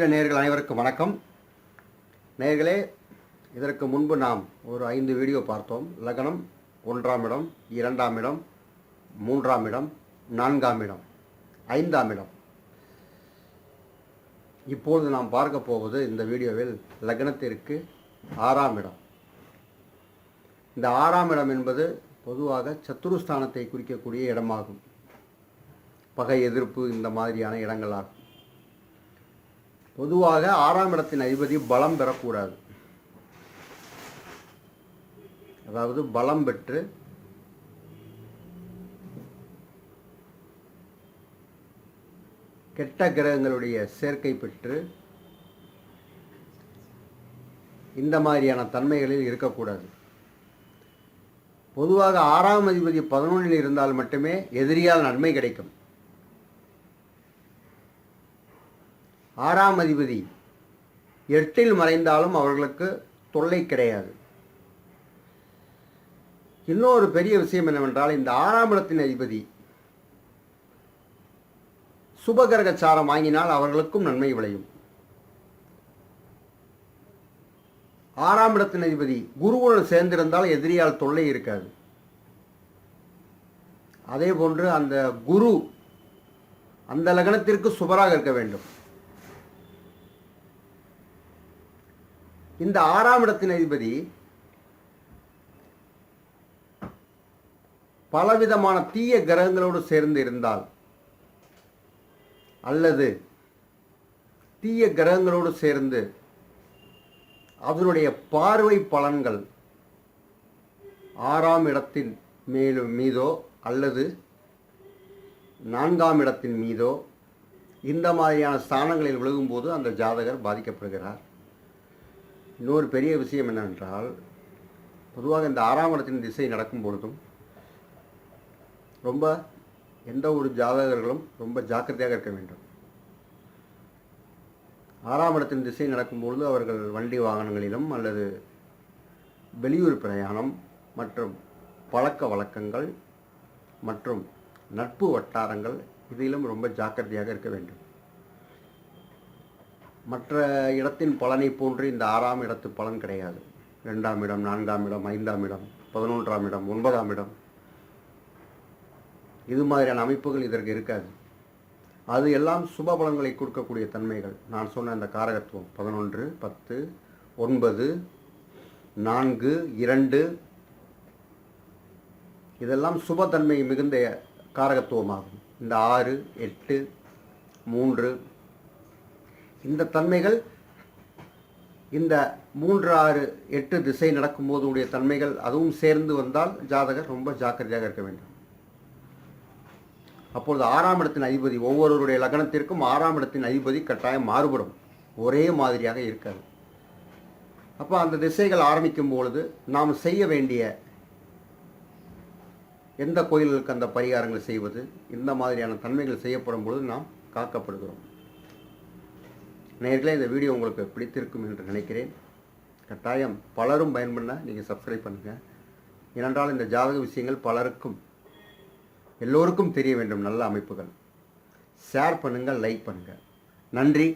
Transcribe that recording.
ஜோதிட நேர்கள் அனைவருக்கும் வணக்கம். நேர்களே இதற்கு முன்பு நாம் ஒரு ஐந்து வீடியோ பார்த்தோம். லக்னம் ஒன்றாம் இடம் இரண்டாம் இடம் மூன்றாம் இடம் நான்காம் இடம் ஐந்தாம் இடம். இப்பொழுது நாம் பார்க்க போவது இந்த வீடியோவில் லக்னத்திற்கு ஆறாம் இடம். இந்த ஆறாம் இடம் என்பது பொதுவாக சத்துருஸ்தானத்தை குறிக்கக்கூடிய இடமாகும். பகை எதிர்ப்பு இந்த மாதிரியான இடங்களாகும். பொதுவாக ஆறாம் இடத்தின் அதிபதி பலம் பெறக்கூடாது. அதாவது பலம் பெற்று கெட்ட கிரகங்களுடைய சேர்க்கை பெற்று இந்த மாதிரியான தன்மைகளில் இருக்கக்கூடாது. பொதுவாக ஆறாம் அதிபதி பதினொன்றில் இருந்தால் மட்டுமே எதிரியால் நன்மை கிடைக்கும். ஆறாம் அதிபதி. எட்டில் மறைந்தாலும் அவர்களுக்கு தொல்லை கிடையாது. இன்னொரு பெரிய விஷயம் என்னவென்றால் இந்த ஆறாம் இடத்தின் அதிபதி சுபகிரக சாரம் வாங்கினால் அவர்களுக்கும் நன்மை விளையும். ஆறாம் இடத்தின் அதிபதி குருவுடன் சேர்ந்திருந்தால் எதிரியால் தொல்லை இருக்காது. அதே போன்று அந்த குரு அந்த லக்னத்திற்கு சுபராக இருக்க வேண்டும். இந்த ஆறாம் இடத்தின் அதிபதி பலவிதமான தீய கிரகங்களோடு சேர்ந்து இருந்தால் அல்லது தீய கிரகங்களோடு சேர்ந்து அதனுடைய பார்வை பலன்கள் ஆறாம் இடத்தின் மேலும் மீதோ அல்லது நான்காம் இடத்தின் மீதோ இந்த மாதிரியான ஸ்தானங்களில் விழுகும்போது அந்த ஜாதகர் பாதிக்கப்படுகிறார். இன்னொரு பெரிய விஷயம் என்னவென்றால் பொதுவாக இந்த ஆறாம் இடத்தின் திசை நடக்கும் பொழுதும் ரொம்ப எந்த ஒரு ஜாதகர்களும் ரொம்ப ஜாக்கிரதையாக இருக்க வேண்டும். ஆறாம் இடத்தின் திசை நடக்கும்பொழுது அவர்கள் வண்டி வாகனங்களிலும் அல்லது வெளியூர் பிரயாணம் மற்றும் பழக்க வழக்கங்கள் மற்றும் நட்பு வட்டாரங்கள் இதிலும் ரொம்ப ஜாக்கிரதையாக இருக்க வேண்டும். மற்ற இடத்தின் பலனை போன்று இந்த ஆறாம் இடத்து பலன் கிடையாது. ரெண்டாம் இடம் நான்காம் இடம் ஐந்தாம் இடம் பதினொன்றாம் இடம் ஒன்பதாம் இடம். இது மாதிரியான அமைப்புகள் இதற்கு இருக்காது. அது எல்லாம் சுப பலன்களை கொடுக்கக்கூடிய தன்மைகள். நான் சொன்ன அந்த காரகத்துவம் பதினொன்று பத்து ஒன்பது நான்கு இரண்டு. இதெல்லாம் சுபத்தன்மை மிகுந்த காரகத்துவமாகும். இந்த ஆறு எட்டு மூன்று இந்த தன்மைகள் இந்த மூன்று ஆறு எட்டு திசை நடக்கும்போது உடைய தன்மைகள் அதுவும் சேர்ந்து வந்தால் ஜாதகர் ரொம்ப ஜாக்கிரதையாக இருக்க வேண்டும். அப்பொழுது ஆறாம் இடத்தின் அதிபதி ஒவ்வொருவருடைய லக்னத்திற்கும் ஆறாம் இடத்தின் அதிபதி கட்டாயம் மாறுபடும். ஒரே மாதிரியாக இருக்காது. அப்போ அந்த திசைகள் ஆரம்பிக்கும் பொழுது நாம் செய்ய வேண்டிய எந்த கோயில்களுக்கு அந்த பரிகாரங்களை செய்வது இந்த மாதிரியான தன்மைகள் செய்யப்படும் பொழுது நாம் காக்கப்படுகிறோம். நேர்களே இந்த வீடியோ உங்களுக்கு பிடித்திருக்கும் என்று நினைக்கிறேன். கட்டாயம் பலரும் பயன்பண்ண நீங்கள் சப்ஸ்கிரைப் பண்ணுங்கள் ஏனென்றால் இந்த ஜாதக விஷயங்கள் பலருக்கும் எல்லோருக்கும் தெரிய வேண்டும். நல்ல அமைப்புகள். ஷேர் பண்ணுங்கள் லைக் பண்ணுங்கள் நன்றி.